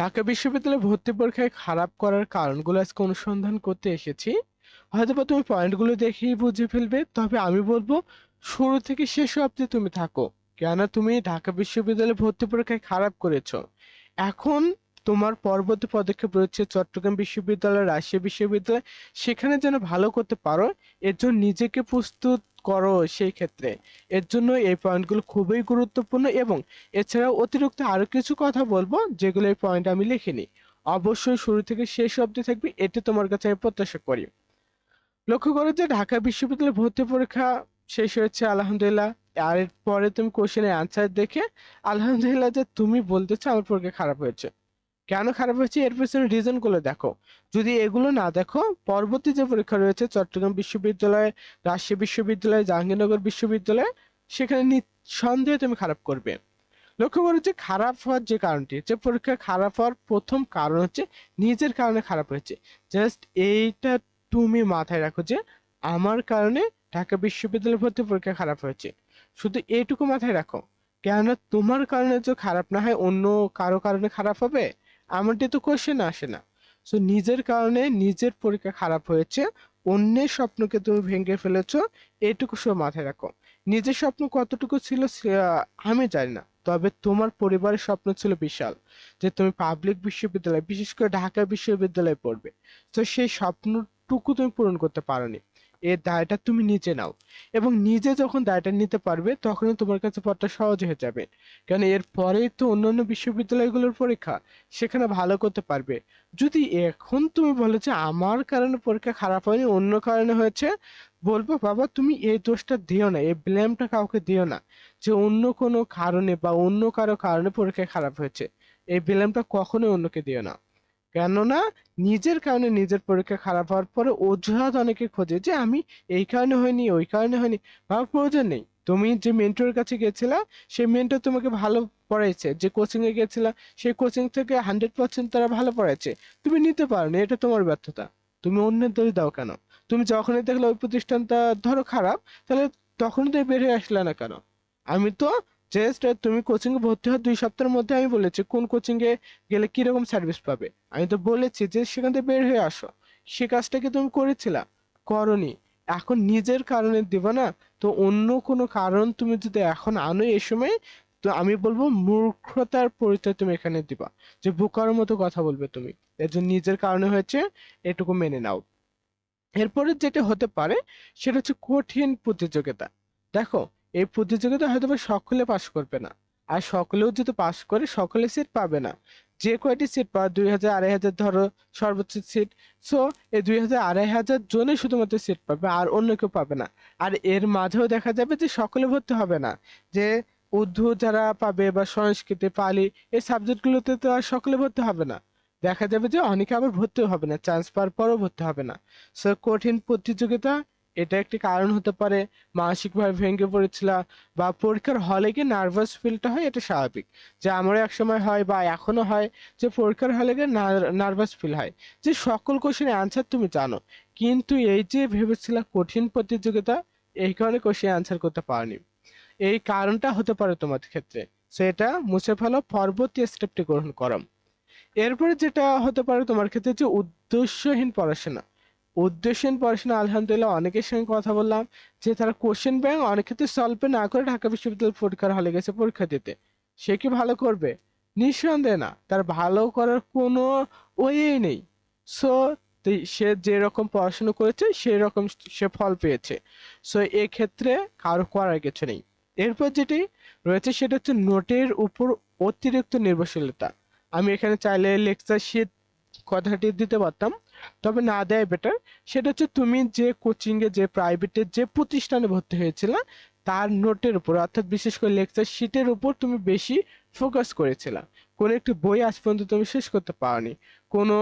ঢাকা বিশ্ববিদ্যালয়ে ভর্তি পরীক্ষায় খারাপ করার কারণগুলো আজকে অনুসন্ধান করতে এসেছি। হয়তো বা তুমি পয়েন্টগুলো দেখেই বুঝে ফেলবে, তবে আমি বলব, শুরু থেকে শেষ অব্দি তুমি থাকো। কেননা তুমি ঢাকা বিশ্ববিদ্যালয়ে ভর্তি পরীক্ষায় খারাপ করেছ। এখন তোমার পরবর্তী পদক্ষেপ রয়েছে চট্টগ্রাম বিশ্ববিদ্যালয়, রাজশাহী বিশ্ববিদ্যালয়। সেখানে যেন ভালো করতে পারো, এর জন্য নিজেকে প্রস্তুত করো সেই ক্ষেত্রে। এর জন্য এই পয়েন্টগুলো খুবই গুরুত্বপূর্ণ এবং এছাড়াও অতিরিক্ত আরও কিছু কথা বলব, যেগুলো এই পয়েন্ট আমি লিখিনি। অবশ্যই শুরু থেকে শেষ অবধি থাকবে, এটা তোমার কাছে আমি প্রত্যাশা করি। লক্ষ্য করো যে ঢাকা বিশ্ববিদ্যালয়ে ভর্তি পরীক্ষা শেষ হয়েছে, আলহামদুলিল্লাহ। আর পরে তুমি কোশ্চেনের অ্যান্সার দেখে, আলহামদুলিল্লাহ যে তুমি বলতেছো আমার পরীক্ষা খারাপ হয়েছে। কেন খারাপ হয়েছে? এর পেছনে রিজনগুলো দেখো। যদি এগুলো না দেখো, পরবর্তী যে পরীক্ষা রয়েছে, চট্টগ্রাম বিশ্ববিদ্যালয়, রাজশাহী বিশ্ববিদ্যালয়, জাহাঙ্গীরনগর বিশ্ববিদ্যালয়, সেখানে নিঃসন্দেহে তুমি খারাপ করবে। লক্ষ্য করো যে খারাপ হওয়ার যে কারণটি, যে পরীক্ষা খারাপ হওয়ার প্রথম কারণ হচ্ছে নিজের কারণে খারাপ হয়েছে। জাস্ট এইটা তুমি মাথায় রাখো যে আমার কারণে ঢাকা বিশ্ববিদ্যালয় ভর্তি পরীক্ষা খারাপ হয়েছে। শুধু এইটুকু মাথায় রাখো। কেননা তোমার কারণে যে খারাপ না হয়, অন্য কারও কারণে খারাপ হবে? এমনটি তো কোয়েশ্চেন আসে না। সো নিজের কারণে নিজের পরীক্ষা খারাপ হয়েছে, অন্যের স্বপ্নকে তুমি ভেঙে ফেলেছ এইটুকু সব মাথায় রাখো। নিজের স্বপ্ন কতটুকু ছিল আমি জানি না, তবে তোমার পরিবারের স্বপ্ন ছিল বিশাল, যে তুমি পাবলিক বিশ্ববিদ্যালয়, বিশেষ করে ঢাকা বিশ্ববিদ্যালয়ে পড়বে। তো সেই স্বপ্নটুকু তুমি পূরণ করতে পারোনি। এর দায়টা তুমি নিজে নাও। এবং নিজে যখন দায়টা নিতে পারবে, তখনই তোমার কাছে পথটা সহজ হয়ে যাবে। কারণ এর পরেই তো অন্যান্য বিশ্ববিদ্যালয়গুলোর পরীক্ষা, সেখানে ভালো করতে পারবে। যদি এখন তুমি বলো যে আমার কারণে পরীক্ষা খারাপ হয়নি, অন্য কারণে হয়েছে, বলব বাবা তুমি এই দোষটা দিও না, এই ব্লেমটা কাউকে দিও না। যে অন্য কোনো কারণে বা অন্য কারও কারণে পরীক্ষা খারাপ হয়েছে, এই ব্লেমটা কখনোই অন্যকে দিও না। কেননা নিজের কারণে নিজের পরীক্ষা খারাপ হওয়ার পরে অজুহাত অনেকে খোঁজে যে আমি এই কারণে হয়নি ওই কারণে হয়নি ভাবার প্রয়োজন নেই। তুমি যে মেন্টরের কাছে গেছিলা, সেই মেন্টর তোমাকে ভালো পড়াইছে। যে কোচিং এ গেছিলা, সেই কোচিং থেকে হান্ড্রেড পার্সেন্ট তারা ভালো পড়াইছে। তুমি নিতে পারো না এটা তোমার ব্যর্থতা। তুমি অন্যের দোষ দাও কেন? তুমি যখনই দেখলে ওই প্রতিষ্ঠানটা ধরো খারাপ, তাহলে তখনই তো বের হয়ে আসলে না কেন? আমি তো জাস্ট তুমি কোচিং এ ভর্তি হওয়ার দুই সপ্তাহের মধ্যে আমি বলেছি কোন কোচিং এ গেলে কীরকম সার্ভিস পাবে। আমি তো বলেছি যে সেখান থেকে বের হয়ে আসো। সে কাজটা কি তুমি করেছিলা? করনি। এখন নিজের কারণে দিবা না? তো অন্য কোনো কারণ তুমি যদি এখন আনো এই সময়, তো আমি বলব মূর্খতার পরিচয় তুমি এখানে দিবা। যে বোকার মতো কথা বলবে তুমি। এর জন্য নিজের কারণে হয়েছে, এটুকু মেনে নাও। এরপরে যেটা হতে পারে, সেটা হচ্ছে কঠিন প্রতিযোগিতা। দেখো এই প্রতিযোগিতা হয়তো সকলে পাশ করবে না। আর সকলেও যদি পাশ করে, সকলে সিট পাবে না। যে কয়টি সিট পাওয়া দুই হাজার, আড়াই হাজার ধরো সর্বোচ্চ সিট সো এই দুই হাজার, আড়াই হাজার জনে শুধুমাত্র সিট পাবে আর অন্য কেউ পাবে না। আর এর মাঝেও দেখা যাবে যে সকলে ভর্তি হবে না। যে উর্দু যারা পাবে বা সংস্কৃতি, পালি, এই সাবজেক্টগুলোতে তো আর সকলে ভর্তি হবে না। দেখা যাবে যে অনেকে আবার ভর্তিও হবে না চান্স পাওয়ার পরও ভর্তি হবে না। সো কঠিন প্রতিযোগিতা এটা একটি কারণ হতে পারে, মানসিকভাবে ভেঙে পড়েছিল বা পরীক্ষার হলে গিয়ে নার্ভাস ফিলটা হয়, এটা স্বাভাবিক। যে আমারও এক সময় হয় বা এখনও হয় যে পরীক্ষার হলে গিয়ে নার্ভাস ফিল হয়। যে সকল কোশ্চেনের অ্যান্সার তুমি জানো, কিন্তু এই যে ভেবেছিলা কঠিন প্রতিযোগিতা, এই কারণে কোশ্চেন অ্যান্সার করতে পারোনি। এই কারণটা হতে পারে তোমার ক্ষেত্রে। সেটা মুছে ফেলো, পরবর্তী স্টেপটি গ্রহণ করো। এরপরে যেটা হতে পারে তোমার ক্ষেত্রে যে উদ্দেশ্যহীন পড়াশোনা উদ্দেশ্যহীন পড়াশোনা, আলহামদুলিল্লাহ, অনেকের সঙ্গে কথা বললাম যে তারা কোশ্চেন ব্যাংক অনেক ক্ষেত্রে সলভে না করে ঢাকা বিশ্ববিদ্যালয় পরীক্ষার হলে গেছে পরীক্ষা দিতে। সে কি ভালো করবে? নিঃসন্দেহে না। তার ভালো করার কোনো ওয়েই নেই। সো সে যেরকম পড়াশোনা করেছে সেই রকম সে ফল পেয়েছে। সো এক্ষেত্রে কারও করার কিছু নেই। এরপর যেটি রয়েছে, সেটা হচ্ছে নোটের উপর অতিরিক্ত নির্ভরশীলতা। আমি এখানে চাইলে লেকচার শিট কথাটি দিতে পারতাম। তবে না দেয় বেটার সেটা হচ্ছে তুমি যে কোচিং এ, যে প্রাইভেটে যে প্রতিষ্ঠানে ভর্তি হয়েছিল, তার নোটের উপর, অর্থাৎ বিশেষ করে লেকচার শিটের উপর তুমি বেশি ফোকাস করেছিলা। কোনো একটি বই আজ পর্যন্ত তুমি শেষ করতে পারোনি। কোনো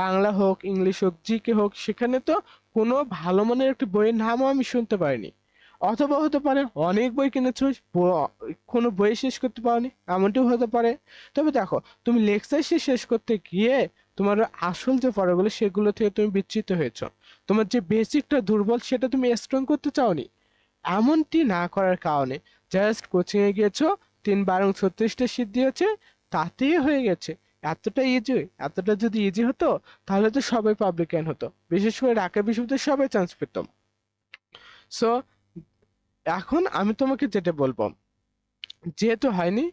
বাংলা হোক, ইংলিশ হোক জিকে হোক, সেখানে তো কোনো ভালো মানের একটি বইয়ের নামও আমি শুনতে পারিনি। অথবা হতে পারে অনেক বই কিনেছো কোনো বই শেষ করতে পারোনি, এমনটিও হতে পারে। তবে দেখো, তুমি লেকচার শেষ করতে গিয়ে তোমার আসল যে পড়াগুলো, সেগুলো থেকে তুমি বিচ্যুত হয়েছো। তোমার যে বেসিকটা দুর্বল, সেটা তুমি স্ট্রং করতে চাওনি। এমনটি না করার কারণে জাস্ট কোচিংয়ে গিয়েছো, তিন বারং ছত্রিশটা শীত দিয়েছে, তাতেই হয়ে গেছে। এতটা ইজি এতটা যদি ইজি হতো, তাহলে তো সবাই পাবলিক পাবলিকান হতো। বিশেষ করে ঢাকা বিশ্ববিদ্যালয়ে সবাই চান্স পেত। সো এখন আমি তোমাকে যেটা বলব, যেহেতু হয়নি,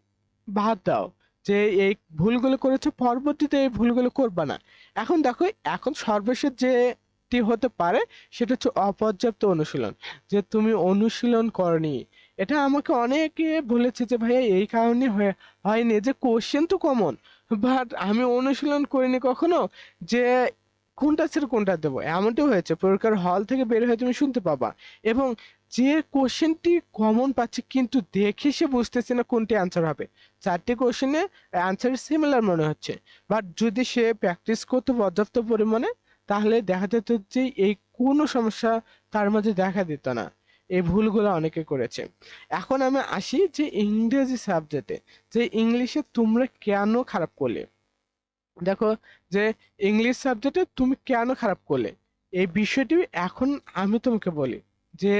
বাদ দাও। যে এই ভুলগুলো করেছ, পরবর্তীতে এই ভুলগুলো করবা না। এখন দেখো, এখন সর্বশেষ যেটি হতে পারে, সেটা হচ্ছে অপর্যাপ্ত অনুশীলন। যে তুমি অনুশীলন করনি। এটা আমাকে অনেকে বলেছে যে, ভাইয়া, এই কারণে হয়ে, হয়নি যে কোশ্চেন তো কমন বাট আমি অনুশীলন করিনি কখনো, যে কোনটা ছেড়ে কোনটা দেবো। এমনটাও হয়েছে। পরীক্ষার হল থেকে বের হয়ে তুমি শুনতে পাবা। এবং যে কোশ্চেনটি কমন পাচ্ছে, কিন্তু দেখে সে বুঝতেছে না কোনটি অ্যান্সার হবে। চারটি কোশ্চেনে অ্যান্সার সিমিলার মনে হচ্ছে। বাট যদি সে প্র্যাকটিস করতো পর্যাপ্ত পরিমাণে, তাহলে দেখা যেত যে এই কোনো সমস্যা তার মাঝে দেখা দিত না। এই ভুলগুলো অনেকে করেছে। এখন আমি আসি যে ইংরেজি সাবজেক্টে যে ইংলিশে তোমরা কেন খারাপ করলে? দেখো যে ইংলিশ সাবজেক্টে তুমি কেন খারাপ করলে? এই বিষয়টি এখন আমি তোমাকে বলি যে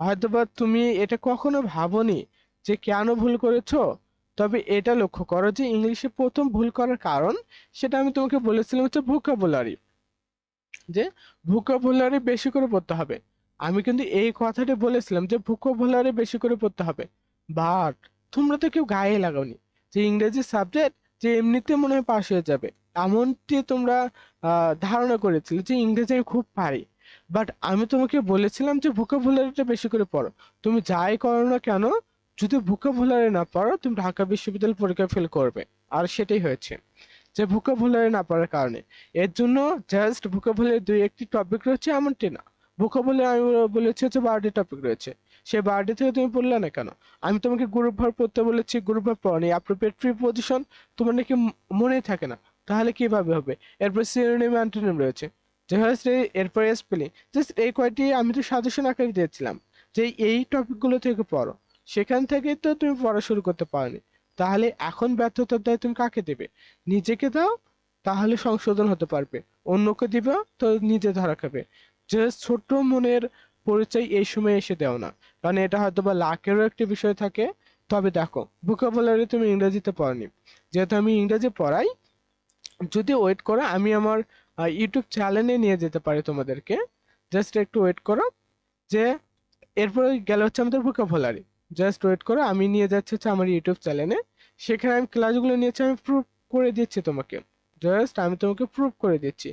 হয়তোবা তুমি এটা কখনো ভাবনি যে কেন ভুল করেছ? তবে এটা লক্ষ্য করো যে ইংলিশে প্রথম ভুল করার কারণ সেটা আমি তোমাকে বলেছিলাম হচ্ছে ভোকাবুলারি যে ভোকাবুলারি বেশি করে পড়তে হবে। আমি কিন্তু এই কথাটা বলেছিলাম যে ভোকাবুলারি বেশি করে পড়তে হবে। বাট তোমরা তো কেউ গায়ে লাগাওনি। যে ইংরেজি সাবজেক্ট যে এমনিতে মনে হয় পাশ হয়ে যাবে। এমনটি তোমরা ধারণা করেছিলে যে ইংরেজি আমি খুব পারি। বাট আমি তোমাকে বলেছিলাম যে ভোকাবুলারিটা বেশি করে পড়ো। তুমি যাই করো না কেন, যদি ভোকাবুলারি না পড়ো, তুমি ঢাকা বিশ্ববিদ্যালয় পরীক্ষা ফেল করবে। আর সেটাই হয়েছে। যে ভোকাবুলারি না পড়ার কারণে। এর জন্য জাস্ট ভোকাবুলারি দুই একটি টপিক রয়েছে, এমনটি না। ভোকাবুলারি আমি বলেছি হচ্ছে বারোটি টপিক রয়েছে। সেই বারোটি থেকে তুমি পড়লে না কেন? আমি তোমাকে গ্রুপ ভার পড়তে বলেছি গ্রুপ ভার পড়নি। অ্যাপ্রোপ্রিয়েট প্রিপোজিশন তোমার নাকি মনেই থাকে না। তাহলে কীভাবে হবে? এরপর সিনোনিম অ্যান্টোনিম রয়েছে। জাস্ট এরপর স্পেলিং জাস্ট এই কয়টি আমি তো সাজেশন আকারে দিয়েছিলাম যে এই টপিকগুলো থেকে পড়ো। সেখান থেকেই তো তুমি পড়া শুরু করতে পারোনি। তাহলে এখন ব্যর্থতার দায় তুমি কাকে দেবে? নিজেকে দাও, তাহলে সংশোধন হতে পারবে। অন্যকে দিবে, তো নিজে ধরা খাবে। জাস্ট ছোট মনের পরিচয় এই সময় এসে দেও না। কারণ এটা হয়তো বা লাকেরও একটি বিষয় থাকে। তবে দেখো ভোকাবুলারি তুমি ইংরেজিতে পড়নি। যেহেতু আমি ইংরেজি পড়াই, যদি ওয়েট করো, আমি আমার ইউটিউব চ্যানেলে নিয়ে যেতে পারে তোমাদেরকে। জাস্ট একটু ওয়েট করো। যে এরপরে গেল হচ্ছে আমাদের ভোকাবুলারি জাস্ট ওয়েট করো, আমি নিয়ে যাচ্ছি হচ্ছে আমার ইউটিউব চ্যানেলে সেখানে আমি ক্লাসগুলো নিয়েছি, আমি প্রুভ করে দিচ্ছি তোমাকে। জাস্ট আমি তোমাকে প্রুভ করে দিচ্ছি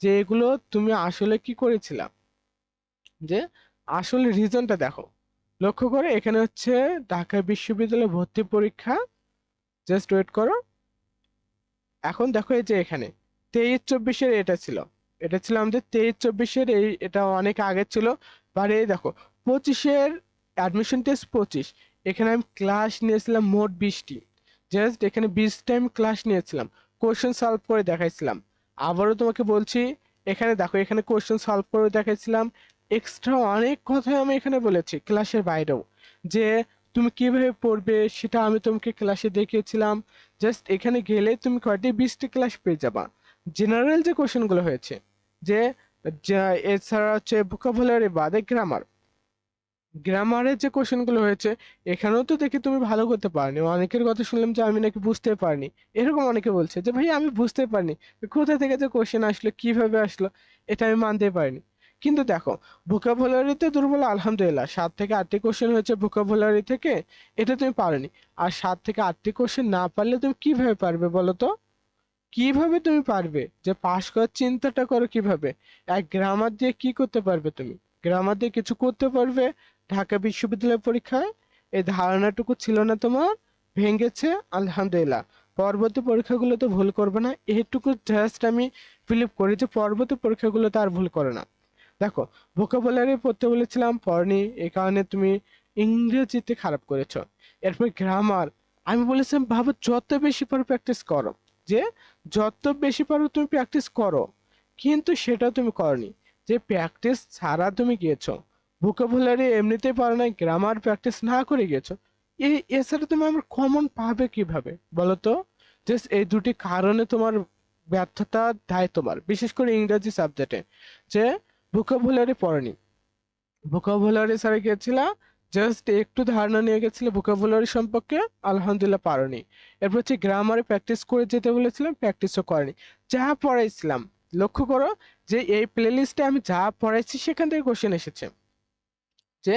যে এগুলো তুমি আসলে কি করেছিলাম যে আসলে রিজনটা দেখো। লক্ষ্য করো, এখানে হচ্ছে ঢাকা বিশ্ববিদ্যালয়ে ভর্তি পরীক্ষা। জাস্ট ওয়েট করো। এখন দেখো এই যে এখানে। তেইশ চব্বিশের এটা ছিল। এটা ছিল আমাদের তেইশ চব্বিশের এই, এটা অনেক আগে ছিল। বাট এই দেখো, পঁচিশের অ্যাডমিশন টেস্ট পঁচিশ। এখানে আমি ক্লাস নিয়েছিলাম মোট বিশটি। জাস্ট এখানে বিশ টাইম ক্লাস নিয়েছিলাম। কোশ্চেন সলভ করে দেখাইছিলাম। আবারও তোমাকে বলছি, এখানে দেখো, এখানে কোশ্চেন সলভ করে দেখাইছিলাম। এক্সট্রা অনেক কথা আমি এখানে বলেছি ক্লাসের বাইরেও। যে তুমি কীভাবে পড়বে সেটা আমি তোমাকে ক্লাসে দেখিয়েছিলাম। জাস্ট এখানে গেলে তুমি কয়টি, বিশটি ক্লাস পেয়ে যাবা। জেনারেল যে কোশ্চেনগুলো হয়েছে, যে এছাড়া হচ্ছে ভোকাবুলারি বাদে গ্রামার গ্রামারের যে কোশ্চেনগুলো হয়েছে, এখানেও তো দেখি তুমি ভালো করতে পারনি। অনেকের কথা শুনলাম যে আমি নাকি বুঝতে পারিনি। এরকম অনেকে বলছে যে, ভাই, আমি বুঝতে পারিনি। কোথা থেকে যে কোশ্চেন আসলো, কীভাবে আসলো, এটা আমি মানতে পারিনি। কিন্তু দেখো ভোকাবুলারিতে দুর্বল, আলহামদুলিল্লাহ। সাত থেকে আটটি কোশ্চেন হয়েছে ভোকাবুলারি থেকে, এটা তুমি পারোনি। আর সাত থেকে আটটি কোশ্চেন না পারলে তুমি কীভাবে পারবে বলো তো? কীভাবে তুমি পারবে? যে পাশ করার চিন্তাটা করো কীভাবে? এক গ্রামার দিয়ে কি করতে পারবে তুমি? গ্রামার দিয়ে কিছু করতে পারবে? ঢাকা বিশ্ববিদ্যালয় পরীক্ষায়? এই ধারণাটুকু ছিল না তোমার? ভেঙেছে? আলহামদুলিল্লাহ। পরবর্তী পরীক্ষাগুলোতে ভুল করবে না। এইটুকু জাস্ট আমি ফিলিপ করি যে পরবর্তী পরীক্ষাগুলোতে আর ভুল করে না। দেখো ভোকাবুলারি পড়তে বলেছিলাম, পড়নি এই কারণে তুমি ইংরেজিতে খারাপ করেছ। এরপর গ্রামার আমি বলেছিলাম ভাবো যত বেশি পারো প্র্যাকটিস করো। যে যত বেশি পারো তুমি প্র্যাকটিস করো। কিন্তু সেটা তুমি করনি। যে প্র্যাকটিস ছাড়া তুমি গিয়েছো ভোকাবুলারি এমনিতেই পারো না গ্রামার প্র্যাকটিস না করে গিয়েছো, এই এছাড়া তুমি আমার কমন পাবে কীভাবে বলো তো? জাস্ট এই দুটি কারণে তোমার ব্যর্থতা দায় তোমার, বিশেষ করে ইংরেজি সাবজেক্টে যে ভোকাবুলারি পড়নি। ভোকাবুলারি স্যারে গিয়েছিলা জাস্ট একটু ধারণা নিয়ে গেছিলে ভোকাবুলারি সম্পর্কে? আলহামদুলিল্লাহ পারোনি। এরপর হচ্ছে গ্রামারে প্র্যাকটিস করে যেতে বলেছিলাম প্র্যাকটিসও করেনি। যা পড়াইছিলাম, লক্ষ্য করো যে এই প্লেলিস্টে আমি যা পড়াইছি সেখান থেকে কোশ্চেন এসেছে। যে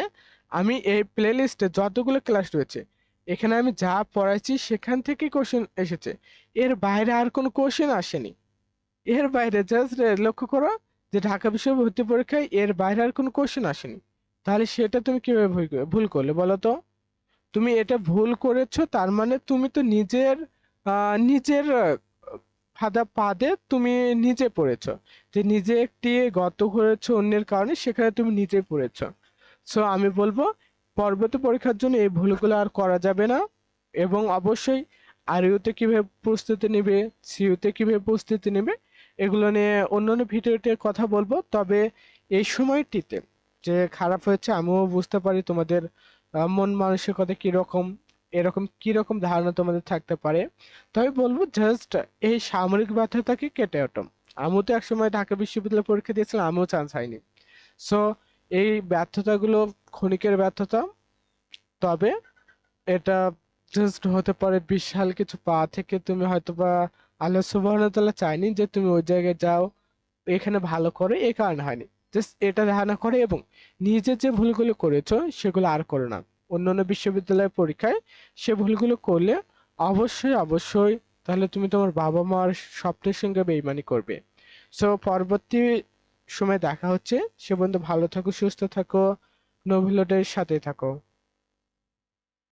আমি এই প্লেলিস্টে যতগুলো ক্লাস রয়েছে, এখানে আমি যা পড়াইছি সেখান থেকে কোশ্চেন এসেছে। এর বাইরে আর কোনো কোশ্চেন আসেনি। এর বাইরে জাস্ট লক্ষ্য করো যে ঢাকা বিশ্ববিদ্যালয় ভর্তি পরীক্ষায় এর বাইরে আর কোনো কোশ্চেন আসেনি। তাহলে সেটা তুমি কীভাবে ভুল করে- ভুল করলে বলো তো? তুমি এটা ভুল করেছ, তার মানে তুমি তো নিজের নিজের ফাঁদা পাদে তুমি নিজে পড়েছো। যে নিজে একটি গত করেছ অন্যের কারণে, সেখানে তুমি নিজে পড়েছো। সো আমি বলব পরবর্তী পরীক্ষার জন্য এই ভুলগুলো আর করা যাবে না। এবং অবশ্যই আরইউতে কীভাবে প্রস্তুতি নেবে, সিইউতে কীভাবে প্রস্তুতি নেবে, এগুলো নিয়ে অন্য অন্য ভিডিওতে কথা বলব। তবে এই সময়টিতে যে খারাপ হয়েছে আমিও বুঝতে পারি তোমাদের মন মানসিকতা কীরকম, এরকম কীরকম ধারণা তোমাদের থাকতে পারে। তবে বলব জাস্ট এই সামরিক ব্যর্থতাকে কেটে ওঠো। আমিও তো একসময় ঢাকা বিশ্ববিদ্যালয়ে পরীক্ষা দিয়েছিলাম, আমিও চান্স হয়নি সো এই ব্যর্থতাগুলো ক্ষণিকের ব্যর্থতা, তবে এটা জাস্ট হতে পারে বিশাল কিছু পা থেকে তুমি হয়তো বা আল্লাহ তাআলা চায়নি যে তুমি ওই জায়গায় যাও, এখানে ভালো করে এই কারণে হয়নি। জাস্ট এটা ধারণা করে এবং নিজের যে ভুলগুলো করেছ সেগুলো আর করো না। অন্যান্য বিশ্ববিদ্যালয়ের পরীক্ষায় সে ভুলগুলো করলে অবশ্যই অবশ্যই তাহলে তুমি তোমার বাবা মার স্বপ্নের সঙ্গে বেইমানি করবে। সো পরবর্তী সময় দেখা হচ্ছে। সে পর্যন্ত ভালো থাকো, সুস্থ থাকো নভিলোটের সাথে থাকো।